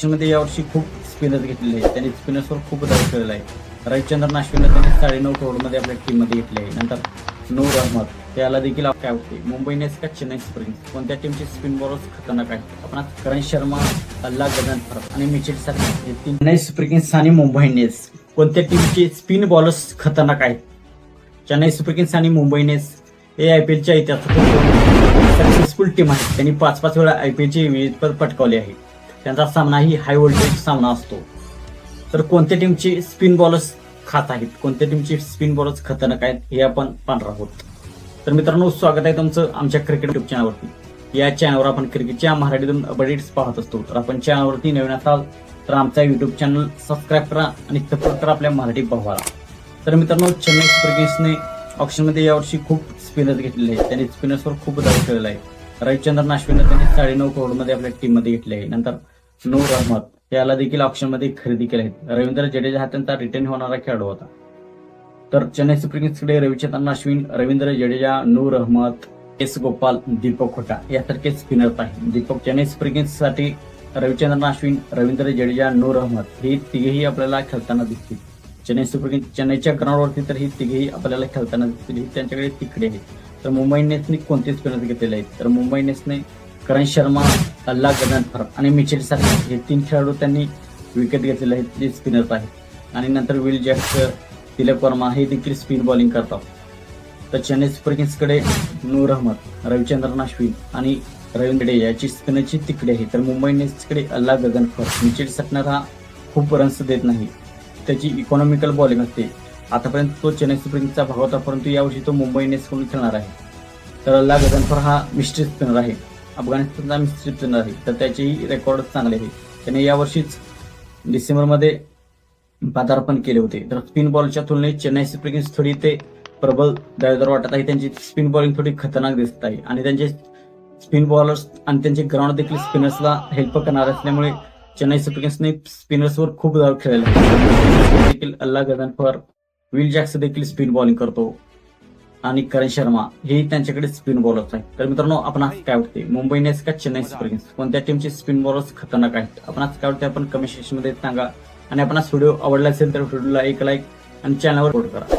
ऑप्शनमध्ये यावर्षी खूप स्पिनर्स घेतलेले आहेत त्यांनी स्पिनर्सवर खूप दाव खेळलेला आहे. रविचंद्रन अश्विनला त्यांनी साडेनऊ करोडमध्ये आपल्या टीममध्ये घेतले आहे. नंतर नूर अहमद त्याला देखील काय होते. मुंबई इंडियन्स का चेन्नई स्प्रिंग कोणत्या टीमचे स्पिन बॉलर्स खतरनाक आहेत आपण करण शर्मा अल्ला गगन फरक आणि मिचेल चेन्नई सुपर किंग्स आणि मुंबई इंडियन्स. कोणत्या टीमचे स्पिन बॉलर्स खतरनाक आहेत चेन्नई सुपर किंग्स आणि मुंबई इंडियन्स हे आय पी एलच्या इतिहासात सक्सेसफुल टीम आहे. त्यांनी पाच पाच वेळा आय पी एलची विजेतपद पटकावले आहे. त्यांचा सामनाही हाय व्होल्टेज सामना असतो. तर कोणत्या टीमचे स्पिन बॉलर्स खात आहेत? कोणत्या टीमचे स्पिन बॉलर्स खतरनाक आहेत? हे आपण पाहणार आहोत. तर मित्रांनो स्वागत आहे तुमचं आमच्या क्रिकेट युट्यूब चॅनलवरती या चॅनलवर आपण क्रिकेटच्या मराठीतून अपडेट्स पाहत असतो. तर आपण चॅनलवरती नवीन असाल तर आमचा युट्यूब चॅनल सबस्क्राईब करा आणि सपोर्ट करा आपल्या मराठी भावाला. तर मित्रांनो चेन्नई सुपर किंग्सने ऑप्शनमध्ये यावर्षी खूप स्पिनर्स घेतलेले आहेत. त्यांनी स्पिनर्सवर खूप दाव खेळलेला आहे. रविचंद्रन अश्विनला त्यांनी साडेनऊ करोडमध्ये आपल्या टीममध्ये घेतले आहे. नंतर नूर अहमद याला देखील ऑप्शनमध्ये खरेदी केले आहेत. रवींद्र जडेजा हा त्यांचा रिटर्न होणारा खेळाडू होता. तर चेन्नई सुपर किंग्सकडे रविचंद्रन अश्विन रवींद्र जडेजा नूर अहमद एस गोपाल दीपक खोटा. यासारखे स्पिनर्स आहेत. दीपक चेन्नई सुपर किंग्ससाठी रविचंद्रन अश्विन रवींद्र जडेजा नूर अहमद हे तिघेही आपल्याला खेळताना दिसतील. चेन्नई सुपर किंग्स चेन्नईच्या ग्राउंडवरती तर ही तिघेही आपल्याला खेळताना दिसतील. ही त्यांच्याकडे तिकडे आहेत. तर मुंबई इंडियन्सने कोणते स्पिनर्स घेतलेले आहेत? तर मुंबई इंडियन्सने करण शर्मा अल्ला गगनफर आणि मिचेल सारखे हे तीन खेळाडू त्यांनी विकेट घेतलेले आहेत जे स्पिनर आहेत. आणि नंतर विल जॅक्स तिलक वर्मा हे देखील स्पिन बॉलिंग करतात. तर चेन्नई सुपर किंग्सकडे नूर अहमद रविचंद्रन अश्विन आणि रवींद्र याची स्पिनरची तिकडे आहे. तर मुंबई इंडियन्सकडे अल्ला गगनफर मिचेल सटनर हा खूप रन्स देत नाही. त्याची इकॉनॉमिकल बॉलिंग असते. आतापर्यंत तो चेन्नई सुपर किंग्सचा भाग होता परंतु यावर्षी तो मुंबई इंडियन्सकडून खेळणार आहे. तर अल्ला गगनफर हा मिस्ट्री स्पिनर आहे. अफगाणिस्तानचा मिस्ट्री ट्रेनर आहे तर त्याचेही रेकॉर्ड चांगले आहे. त्याने यावर्षीच डिसेंबरमध्ये पदार्पण केले होते. तर स्पिन बॉलच्या तुलनेत चेन्नई सुपर किंग्स थोडी ते प्रबल दावेदार वाटत आहे. त्यांची स्पिन बॉलिंग थोडी खतरनाक दिसत आहे. आणि त्यांचे स्पिन बॉलर्स आणि त्यांचे ग्राउंड देखील स्पिनर्सला हेल्प करणार असल्यामुळे चेन्नई सुपर किंग्सने स्पिनर्सवर खूप दाव खेळले देखील अल्ला गगनफर विल जॅक्स देखील स्पिन बॉलिंग करतो. आणि करण शर्मा हेही त्यांच्याकडे स्पिन बॉलर्स आहेत. तर मित्रांनो आपण आज काय वाटते मुंबई इंडियन्स का चेन्नई सुपर किंग्स? कोणत्या टीमचे स्पिन बॉलर्स खतरनाक आहेत? आपण आज काय वाटते आपण कमेंट सेक्शनमध्ये सांगा. आणि आपण व्हिडिओ आवडला असेल तर व्हिडिओला एक लाईक आणि चॅनलवर सपोर्ट करा.